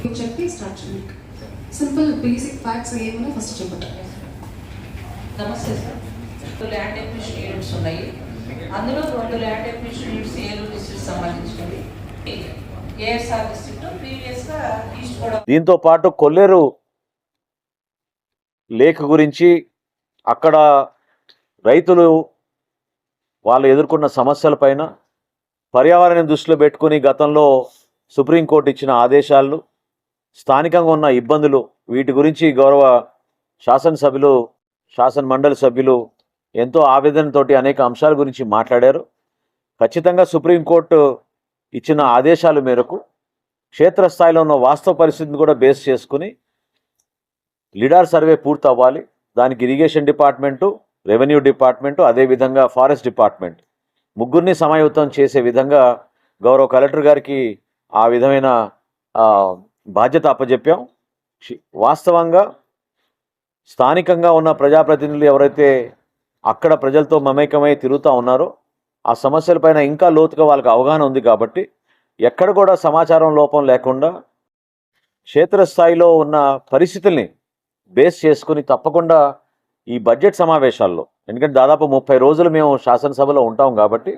మీరు చెప్పి స్టార్ట్ చేయండి. సింపుల్ బేసిక్ ఫ్యాక్ట్స్ ఏమైనా ఫస్ట్ చెప్పండి. నమస్తే సార్. ల్యాండ్ ఎక్విషన్ యూనిట్స్ ఉన్నాయి. అందులో రెండు land acquisition units Eluru district సంబంధించినవి? ఏఎస్ఆర్ డిస్ట్రిక్ట్ ప్రీవియస్గా ఈస్ట్ కూడా దీంతో పాటు కొల్లేరు లేక్ గురించి అక్కడ రైతులు వాళ్ళు ఎదుర్కొన్న సమస్యలపైన పర్యావరణం దృష్టిలో పెట్టుకుని గతంలో సుప్రీంకోర్టు ఇచ్చిన ఆదేశాలు స్థానికంగా ఉన్న ఇబ్బందులు వీటి గురించి గౌరవ శాసనసభ్యులు శాసన మండలి సభ్యులు ఎంతో ఆవేదనతోటి అనేక అంశాల గురించి మాట్లాడారు. ఖచ్చితంగా సుప్రీంకోర్టు ఇచ్చిన ఆదేశాల మేరకు క్షేత్రస్థాయిలో ఉన్న వాస్తవ పరిస్థితిని కూడా బేస్ చేసుకుని లిడార్ సర్వే పూర్తి అవ్వాలి దానికి ఇరిగేషన్ డిపార్ట్మెంటు రెవెన్యూ డిపార్ట్మెంటు అదేవిధంగా ఫారెస్ట్ డిపార్ట్మెంట్. ముగ్గురిని సమాయుతం చేసే విధంగా గౌరవ కలెక్టర్ గారికి ఆ విధమైన బాధ్యత అప్పజెప్పాం. వాస్తవంగా స్థానికంగా ఉన్న ప్రజాప్రతినిధులు ఎవరైతే అక్కడ ప్రజలతో మమేకమై తిరుగుతూ ఉన్నారో ఆ సమస్యలపైన ఇంకా లోతుగా వాళ్ళకి అవగాహన ఉంది కాబట్టి ఎక్కడ కూడా సమాచారం లోపం లేకుండా క్షేత్రస్థాయిలో ఉన్న పరిస్థితుల్ని బేస్ చేసుకుని తప్పకుండా ఈ బడ్జెట్ సమావేశాల్లో. ఎందుకంటే దాదాపు ముప్పై రోజులు మేము శాసనసభలో ఉంటాం కాబట్టి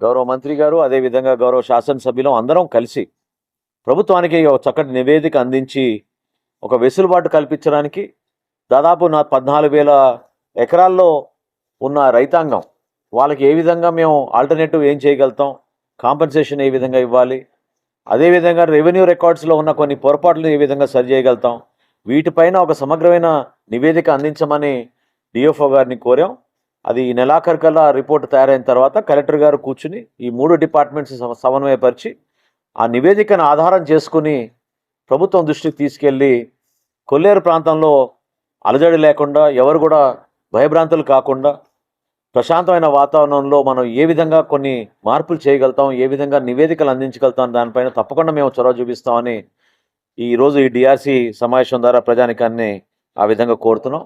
గౌరవ మంత్రి గారు అదేవిధంగా గౌరవ శాసనసభ్యులు అందరం కలిసి ప్రభుత్వానికి ఒక చక్కటి నివేదిక అందించి ఒక వెసులుబాటు కల్పించడానికి దాదాపు నా పద్నాలుగు వేల ఎకరాల్లో ఉన్న రైతాంగం వాళ్ళకి ఏ విధంగా మేము ఆల్టర్నేటివ్ ఏం చేయగలుగుతాం కాంపెన్సేషన్ ఏ విధంగా ఇవ్వాలి అదేవిధంగా రెవెన్యూ రికార్డ్స్లో ఉన్న కొన్ని పొరపాట్లు ఏ విధంగా సరి చేయగలుగుతాం వీటిపైన ఒక సమగ్రమైన నివేదిక అందించమని డిఎఫ్ఓ గారిని కోరాం. అది ఈ నెలాఖరు కల్లా రిపోర్ట్ తయారైన తర్వాత కలెక్టర్ గారు కూర్చుని ఈ మూడు డిపార్ట్మెంట్స్ సమన్వయపరిచి ఆ నివేదికను ఆధారం చేసుకుని ప్రభుత్వం దృష్టికి తీసుకెళ్ళి కొల్లేరు ప్రాంతంలో అలజడి లేకుండా ఎవరు కూడా భయభ్రాంతులు కాకుండా ప్రశాంతమైన వాతావరణంలో మనం ఏ విధంగా కొన్ని మార్పులు చేయగలుగుతాం ఏ విధంగా నివేదికలు అందించగలుగుతాం దానిపైన తప్పకుండా మేము చొరవ చూపిస్తామని ఈరోజు ఈ డిఆర్సి సమావేశం ద్వారా ప్రజానికాన్ని ఆ విధంగా కోరుతున్నాం.